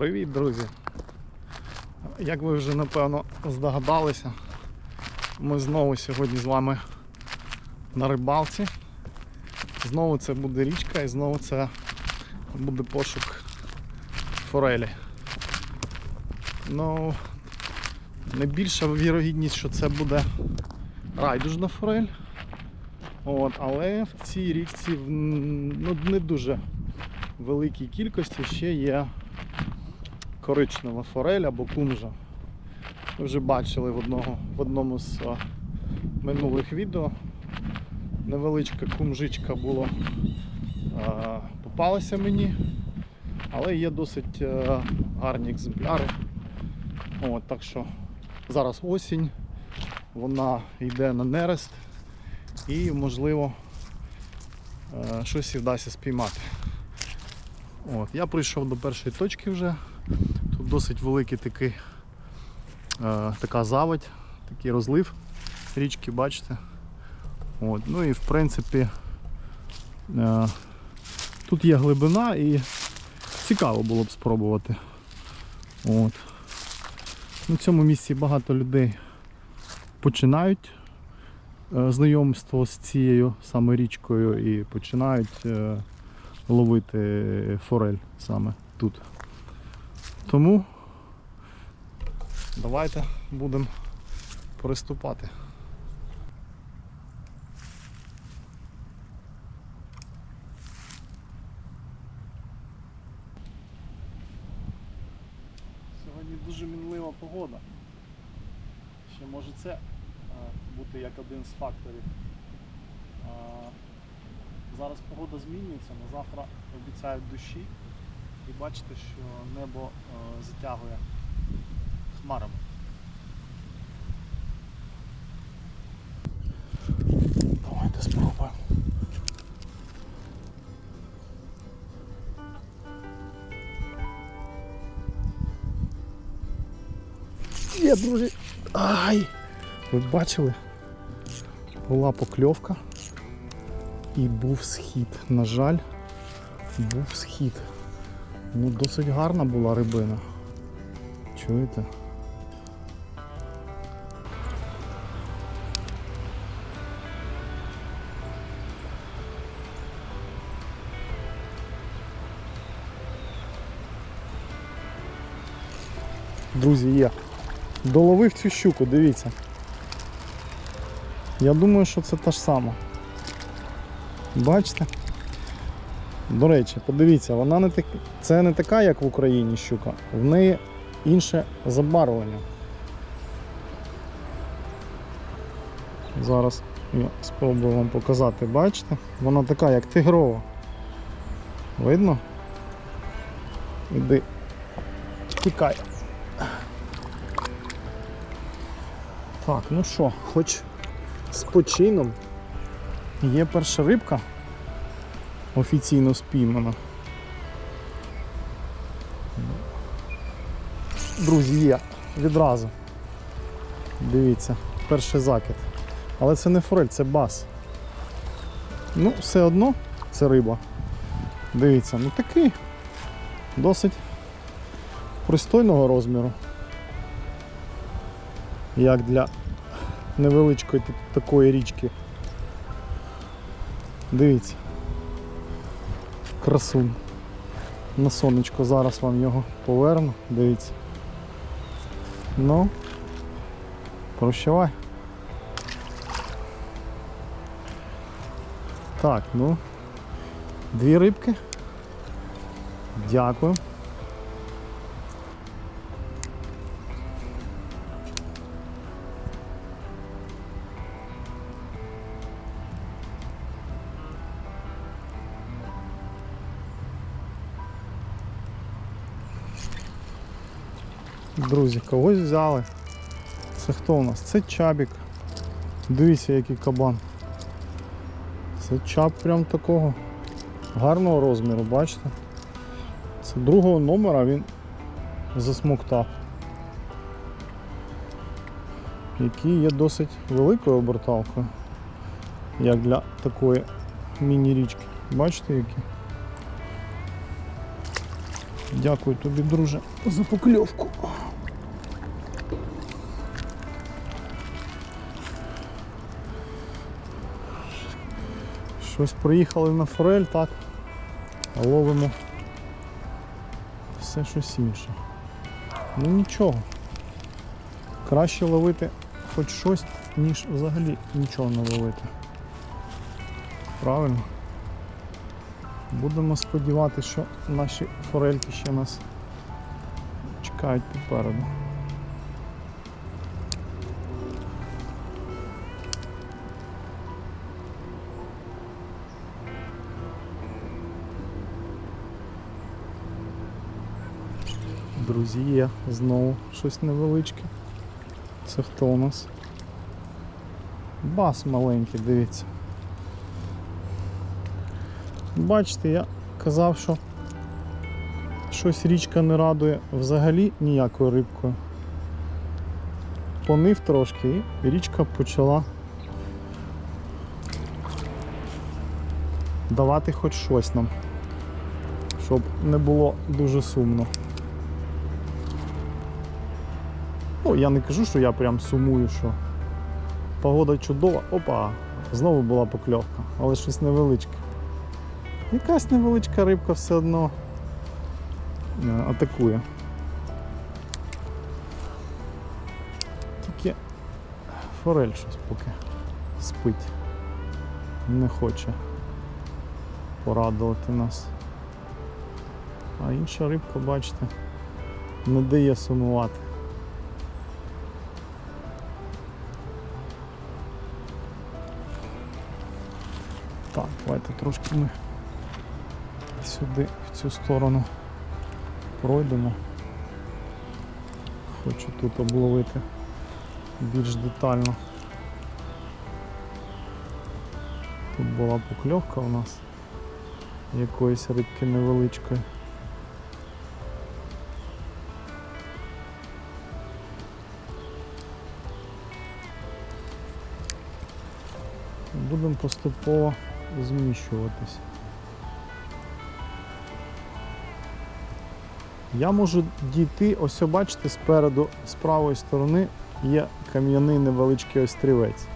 Привіт, друзі! Як ви вже напевно здогадалися, ми знову сьогодні з вами на рибалці. Знову це буде річка і знову це буде пошук форелі. Ну, найбільша вірогідність, що це буде райдужна форель. От, але в цій річці ну, не дуже великій кількості ще є коричнева форель або кунжа. Ви вже бачили в, одного, в одному з минулих відео. Невеличка кумжичка була, попалася мені, але є досить а, гарні екземпляри. От, так що зараз осінь, вона йде на нерест і можливо е, щось і вдасться спіймати. От, я прийшов до першої точки вже. Тут досить великий такий, е, така заводь, такий розлив річки, бачите. От, ну і в принципі е, тут є глибина і цікаво було б спробувати. От. На цьому місці багато людей починають е, знайомство з цією саме річкою і починають ловити форель саме тут. Тому давайте будемо приступати. Сьогодні дуже мінлива погода. Ще може це е, бути як один з факторів. Зараз погода змінюється, на завтра обіцяють дощі. І бачите, що небо е, затягує хмарами. Давайте спробуємо. Є, друзі. Ай! Ви бачили? Була покльовка і був схід. На жаль, був схід. Ну, досить гарна була рибина. Чуєте? Друзі, є. Доловив цю щуку, дивіться. Я думаю, що це та ж сама. Бачите? До речі, подивіться, вона не так... це не така, як в Україні щука, в неї інше забарвлення. Зараз я спробую вам показати, бачите? Вона така, як тигрова. Видно? Іди. Тікай. Так, ну що, хоч з почином є перша рибка офіційно спіймана. Друзі, є відразу. Дивіться, перший закид. Але це не форель, це бас. Ну, все одно це риба. Дивіться, ну такий досить пристойного розміру. Як для невеличкої такої річки. Дивіться. Красун. На сонечко зараз вам його поверну. Дивіться. Ну, прощавай. Так, ну. Дві рибки. Дякую. Друзі, когось взяли. Це хто у нас? Це чабік. Дивіться, який кабан. Це чаб прям такого гарного розміру, бачите? Це другого номера він засмоктав. Який є досить великою оберталкою. Як для такої міні-річки. Бачите які? Дякую тобі, друже, за покльовку. Щось приїхали на форель, так? А ловимо все щось інше. Ну нічого. Краще ловити хоч щось, ніж взагалі нічого не ловити. Правильно? Будемо сподіватися, що наші форельки ще нас чекають попереду. Друзі, є знову щось невеличке. Це хто у нас? Бас маленький, дивіться. Бачите, я казав, що щось річка не радує взагалі ніякою рибкою. Понив трошки і річка почала давати хоч щось нам, щоб не було дуже сумно. Ну, я не кажу, що я прям сумую, що погода чудова. Опа, знову була покльовка, але щось невеличке. Якась невеличка рибка все одно е, атакує. Тільки форель щось поки спить. Не хоче порадувати нас. А інша рибка, бачите, не дає сумувати. Так, давайте трошки ми сюди, в цю сторону пройдемо. Хочу тут обловити більш детально. Тут була покльовка у нас якоїсь рибки невеличкої. Будемо поступово зміщуватись. Я можу дійти, ось бачите, спереду, з правої сторони є кам'яний невеличкий острівець.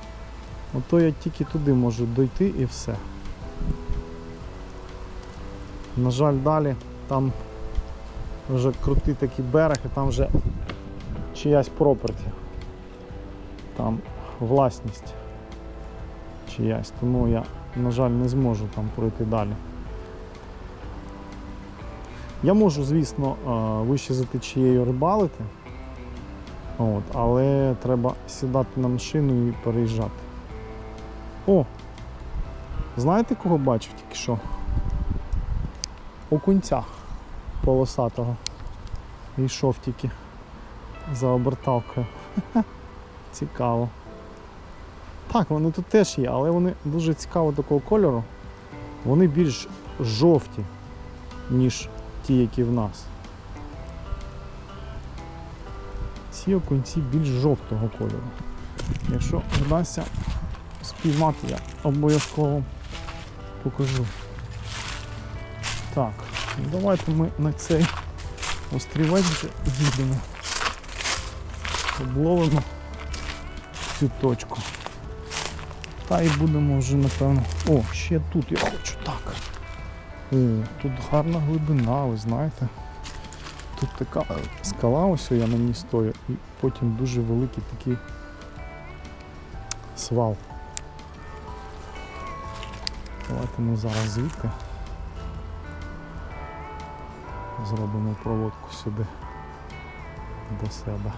Ото я тільки туди можу дойти і все. На жаль, далі там вже крутий такий берег і там вже чиясь проперті. Там власність чиясь, тому я, на жаль, не зможу там пройти далі. Я можу, звісно, е, вище за течією рибалити, от, але треба сідати на машину і переїжджати. О! Знаєте, кого бачив тільки що? Окунця полосатого. Йшов тільки за оберталкою. Цікаво. Так, вони тут теж є, але вони дуже цікаво такого кольору. Вони більш жовті, ніж ті, які в нас. Ці окунці більш жовтого кольору. Якщо вдасться спіймати, я обов'язково покажу. Так, ну давайте ми на цей острівець вже їдемо. Обловимо цю точку. Та і будемо вже напевно. О, ще тут я хочу так. О, тут гарна глибина, ви знаєте. Тут така скала, ось я на ній стою, і потім дуже великий такий свал. Давайте ми зараз звідти зробимо проводку сюди до себе.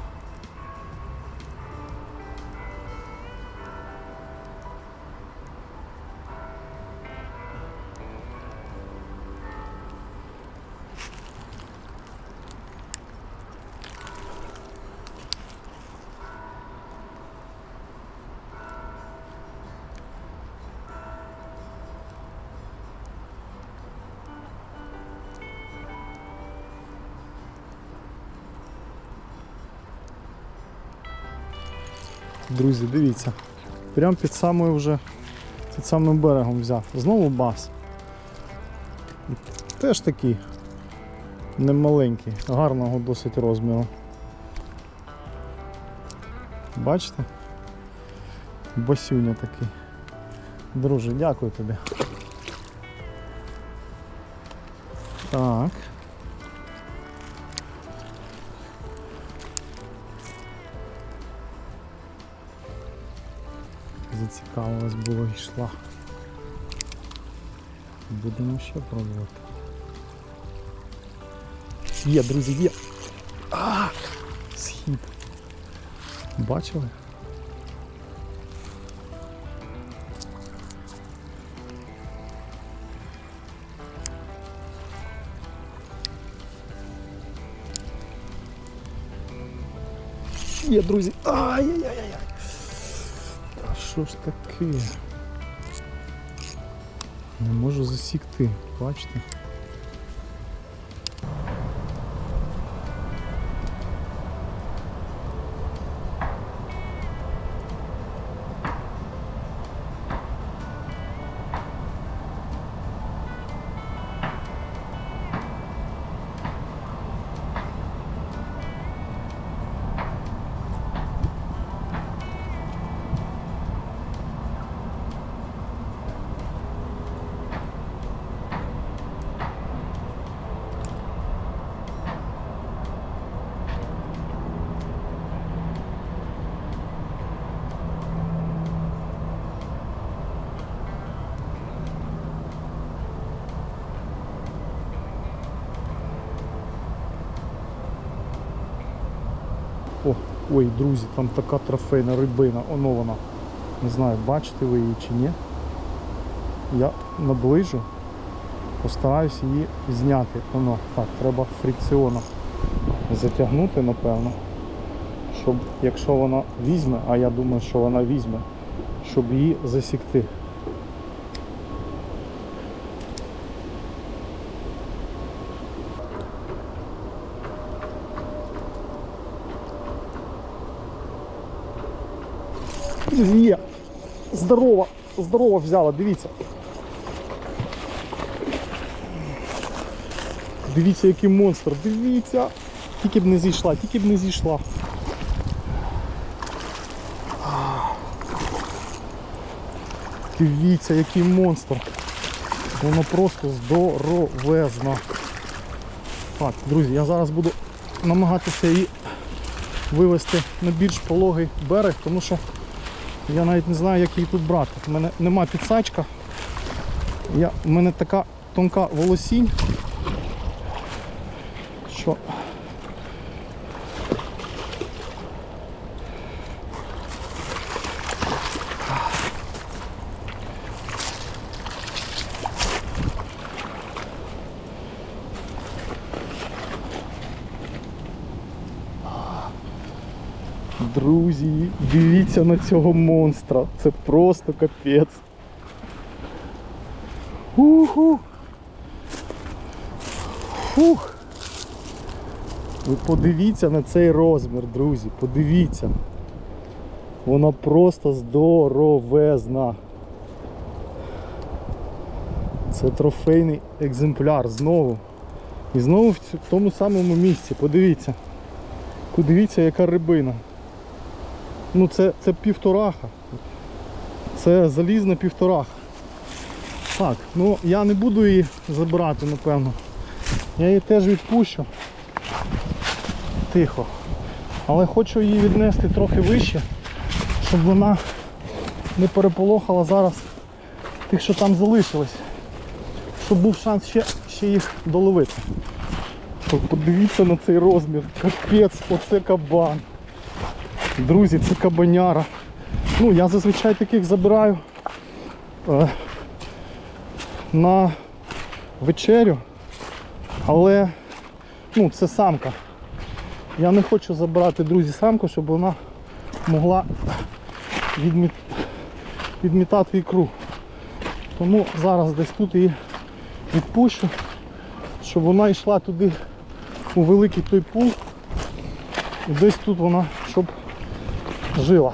Друзі, дивіться. Прямо під самою вже під самим берегом взяв. Знову бас. Теж такий Не маленький, гарного досить розміру. Бачите? Басюня такий. Друже, дякую тобі. Так. Зацікавилась було йшла. Будемо ще пробувати. Є, друзі, є. А, схід. Бачили? Є, друзі. Ай-яй-яй-яй. Що ж таке? Не можу засікти, бачите? Ой, друзі, там така трофейна рибина, оно вона. Не знаю, бачите ви її чи ні. Я наближу, постараюсь її зняти. Воно. Так, треба фрикціоном затягнути, напевно. Щоб якщо вона візьме, а я думаю, що вона візьме, щоб її засікти. Є. Здорово, здорово взяла, дивіться. Дивіться, який монстр, дивіться. Тільки б не зійшла, тільки б не зійшла. Дивіться, який монстр. Воно просто здоровезно. Так, друзі, я зараз буду намагатися її вивести на більш пологий берег, тому що я навіть не знаю, як її тут брати. У мене нема підсачка. Я, у мене така тонка волосінь, що Друзі, дивіться на цього монстра. Це просто капець. Уху. Фух. Ви подивіться на цей розмір, друзі, подивіться. Вона просто здоровезна. Це трофейний екземпляр знову. І знову в тому самому місці. Подивіться. Подивіться, яка рибина. Ну це, це півтораха. Це залізна півтораха. Так, ну я не буду її забирати, напевно. Я її теж відпущу. Тихо. Але хочу її віднести трохи вище, щоб вона не переполохала зараз тих, що там залишились. Щоб був шанс ще, ще їх доловити. Подивіться на цей розмір. Капець, оце кабан. Друзі, це кабаняра. Ну, я зазвичай таких забираю е, на вечерю, але ну, це самка. Я не хочу забирати, друзі, самку, щоб вона могла відміт... відмітати ікру. Тому зараз десь тут її відпущу, щоб вона йшла туди у великий той пул. І десь тут вона, жила.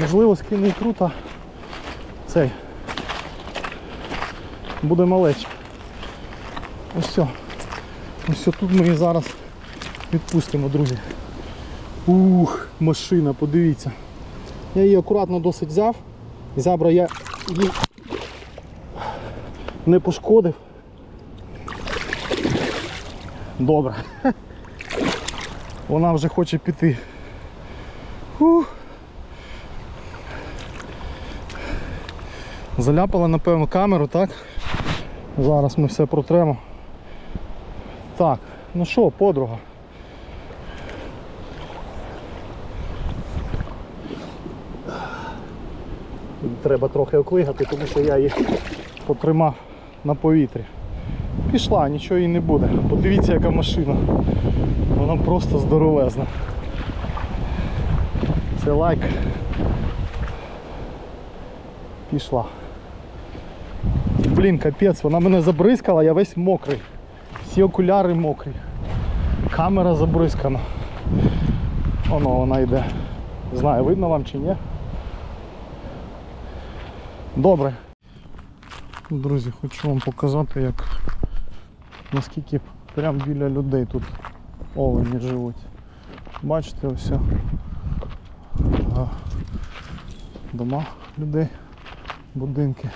Можливо, скине ікру та цей буде малечка. Ось все. Ось тут ми її зараз відпустимо, друзі. Ух, машина, подивіться. Я її акуратно досить взяв. Зябра я її не пошкодив. Добре. Вона вже хоче піти. Заляпала, напевно, камеру, так? Зараз ми все протремо. Так, ну що, подруга? Треба трохи оклигати, тому що я її потримав на повітрі. Пішла, нічого їй не буде. Подивіться, яка машина. Вона просто здоровезна. Це лайк. Пішла. Блін, капець, вона мене забризкала, я весь мокрий. Всі окуляри мокрі. Камера забризкана. Воно вона йде. Знаю, видно вам чи ні. Добре. Друзі, хочу вам показати, як наскільки прямо біля людей тут олені живуть. Бачите ось. Дома людей, будинки.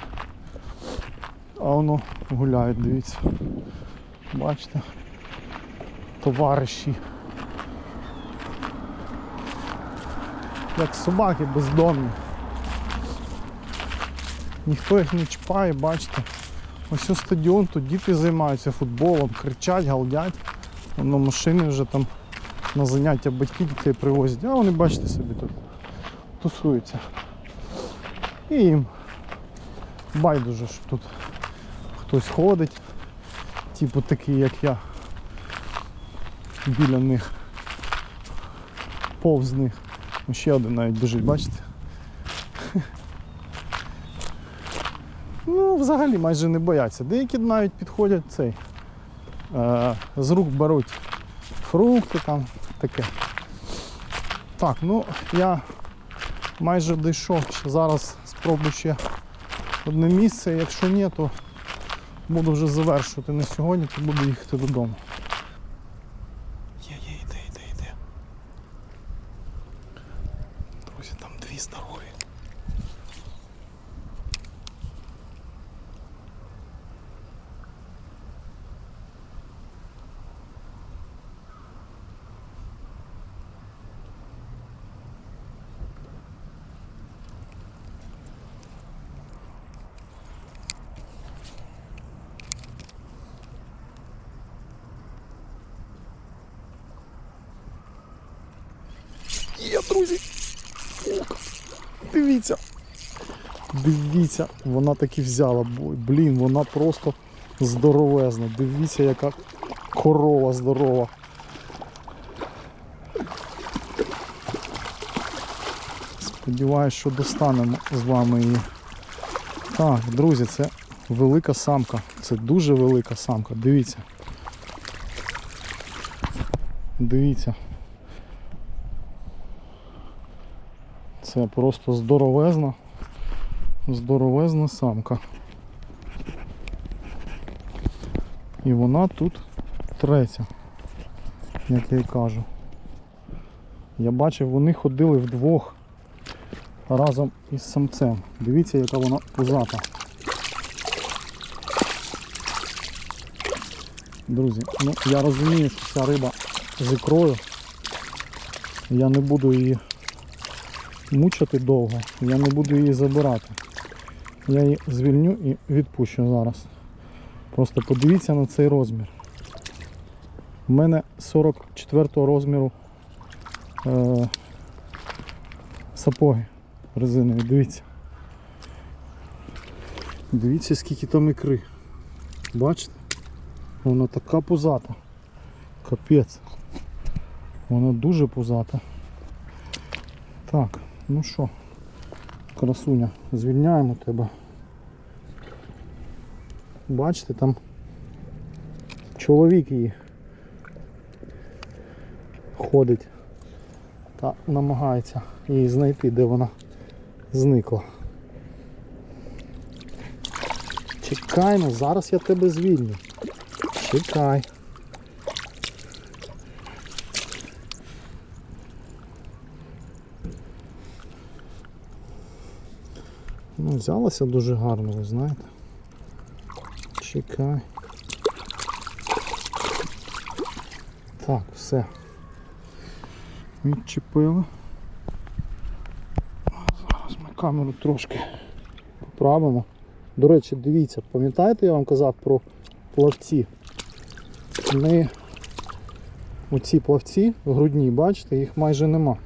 А воно гуляють, дивіться. Бачите? Товариші. Як собаки бездомні. Ніхто їх не чіпає, бачите. Ось ось стадіон, тут діти займаються футболом, кричать, галдять. Воно машини вже там на заняття батьки дітей привозять, а вони, бачите, собі тут тусуються. І їм байдуже, що тут хтось ходить, типу такий, як я, біля них, повз них. Ну, Ще один навіть біжить, бачите? Ну, взагалі майже не бояться. Деякі навіть підходять цей. Е, з рук беруть фрукти там таке. Так, ну я майже дійшов. Зараз спробую ще одне місце. Якщо ні, то буду вже завершувати на сьогодні, то буду їхати додому. Є, є, йде, йде, йде. Друзі, там дві здорові. Є, друзі. Ох, Дивіться. Дивіться, вона таки взяла. Блін, вона просто здоровезна. Дивіться, яка корова здорова. Сподіваюсь, що достанемо з вами її. Так, друзі, це велика самка. Це дуже велика самка. Дивіться. Дивіться. Це просто здоровезна, здоровезна самка. І вона тут третя, як я й кажу. Я бачив, вони ходили вдвох разом із самцем. Дивіться, яка вона пузата. Друзі, ну я розумію, що ця риба з ікрою. Я не буду її мучити довго, я не буду її забирати. Я її звільню і відпущу зараз. Просто подивіться на цей розмір. У мене 44 розміру е, сапоги резинові, дивіться. Дивіться, скільки там ікри. Бачите? Вона така пузата. Капець. Вона дуже пузата. Так, ну що, красуня, звільняємо тебе. Бачите, там чоловік її ходить та намагається її знайти, де вона зникла. Чекай, ну зараз я тебе звільню. Чекай. Ну, взялася дуже гарно, ви знаєте. Чекай. Так, все. Відчепили. Зараз ми камеру трошки поправимо. До речі, дивіться, пам'ятаєте, я вам казав про плавці? Вони оці плавці грудні, бачите, їх майже нема.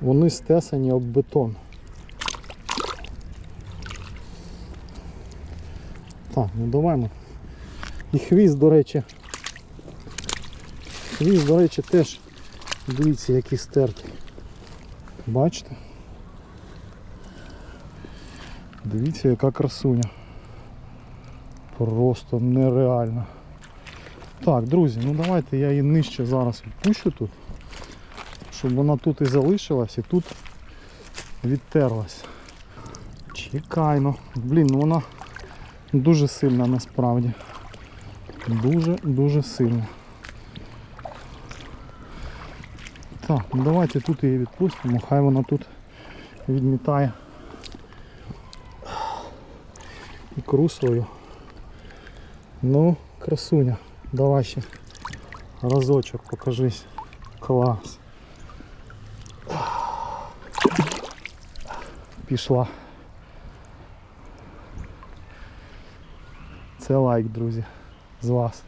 Вони стесані об бетон. Так, ну давай ми. І хвіст, до речі. Хвіст, до речі, теж дивіться, який стертий. Бачите? Дивіться, яка красуня. Просто нереально. Так, друзі, ну давайте я її нижче зараз відпущу тут, щоб вона тут і залишилась, і тут відтерлась. Чекай, ну. Блін, ну вона дуже сильна насправді. Дуже-дуже сильна. Так, ну давайте тут її відпустимо, хай вона тут відмітає ікру свою. Ну, красуня, давай ще разочок покажись. Клас. Пішла. Це лайк, друзі, з вас.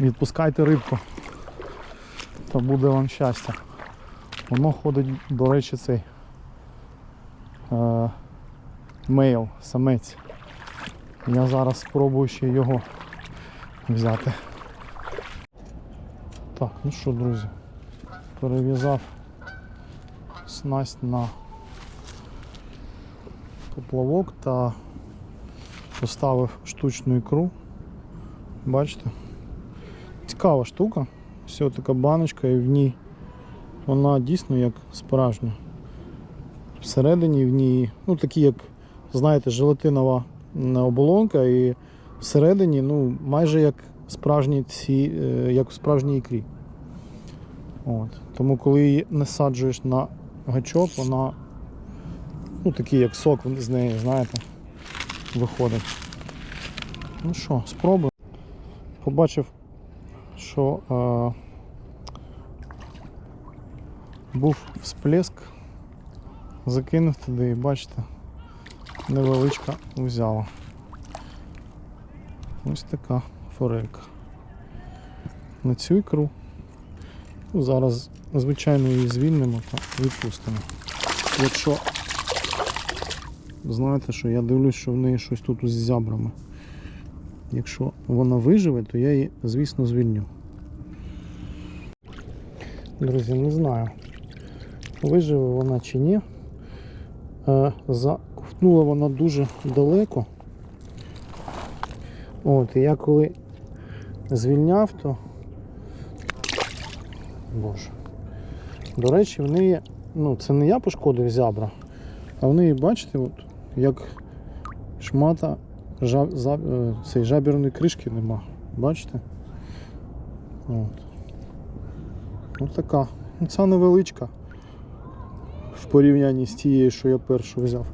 Відпускайте рибку. Та буде вам щастя. Воно ходить, до речі, цей е, мейл, самець. Я зараз спробую ще його взяти. Так, ну що, друзі, перев'язав снасть на поплавок та поставив штучну ікру. Бачите? Цікава штука. Все така баночка і в ній вона дійсно як справжня. Всередині в ній, ну такі як, знаєте, желатинова оболонка і всередині, ну, майже як справжні ці, е, як в справжній ікрі. От. Тому коли її насаджуєш на гачок, вона ну такий як сок з неї, знаєте, виходить. Ну що, спробуємо. Побачив, що е, був всплеск, закинув туди і бачите, невеличка взяла. Ось така форелька. На цю ікру. Ну, зараз, звичайно, її звільнимо та відпустимо. Якщо знаєте, що я дивлюсь, що в неї щось тут з зябрами. Якщо вона виживе, то я її, звісно, звільню. Друзі, не знаю, виживе вона чи ні. Е, Заковтнула вона дуже далеко. От, і я коли звільняв, то. Боже. До речі, в неї, ну, це не я пошкодив зябра, а в неї, бачите, от, як шмата жаб, за, е, цієї жабірної кришки нема. Бачите? От. Ось така. Ну, Ця невеличка в порівнянні з тією, що я першу взяв.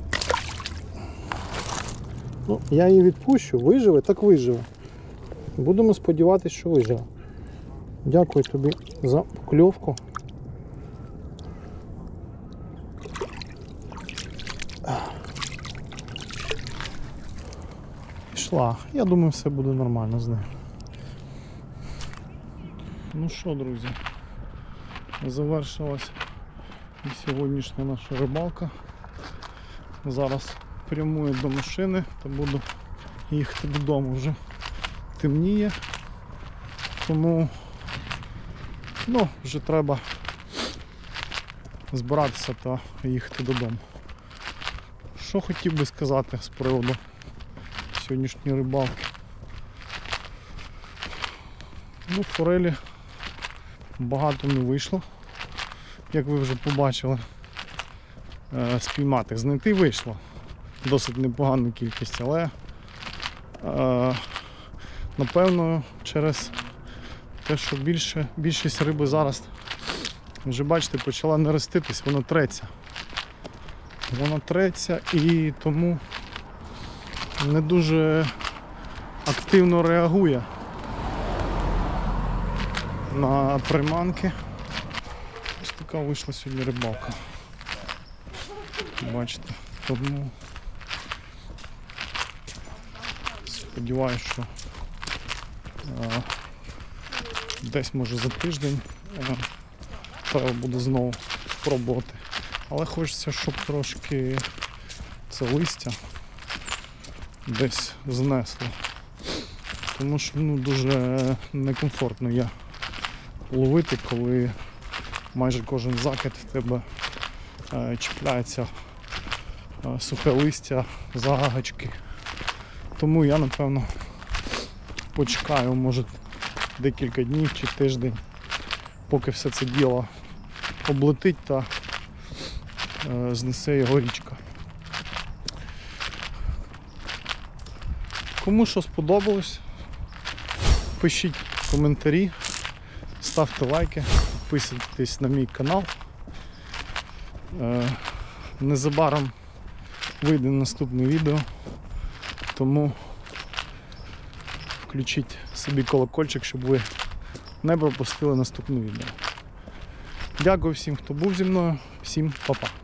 Ну, я її відпущу, виживе, так виживе. Будемо сподіватися, що виживе. Дякую тобі за покльовку. Пішла. Я думаю, все буде нормально з нею. Ну що, друзі, завершилась і сьогоднішня наша рибалка. Зараз прямую до машини та буду їхати додому вже темніє. Тому ну, вже треба збиратися та їхати додому. Що хотів би сказати з приводу сьогоднішньої рибалки? Ну, форелі багато не вийшло, як ви вже побачили. Е, Спіймати. Знайти вийшло. Досить непогану кількість, але е, напевно через те, що більше, більшість риби зараз вже бачите, почала нереститись, вона треться. вона треться і тому не дуже активно реагує на приманки. Ось така вийшла сьогодні рибалка. Бачите, тому сподіваюся, що е, десь може за тиждень е, треба буде знову спробувати. Але хочеться, щоб трошки це листя десь знесло. Тому що ну, дуже некомфортно є ловити, коли майже кожен закид в тебе е, чіпляється е, сухе листя, загагачки. Тому я напевно почекаю, може декілька днів чи тиждень, поки все це діло облетить та е, знесе його річка. Кому що сподобалось, пишіть коментарі, ставте лайки, підписуйтесь на мій канал. Е, Незабаром вийде наступне відео, тому включіть собі колокольчик, щоб ви не пропустили наступне відео. Дякую всім, хто був зі мною, всім па-па.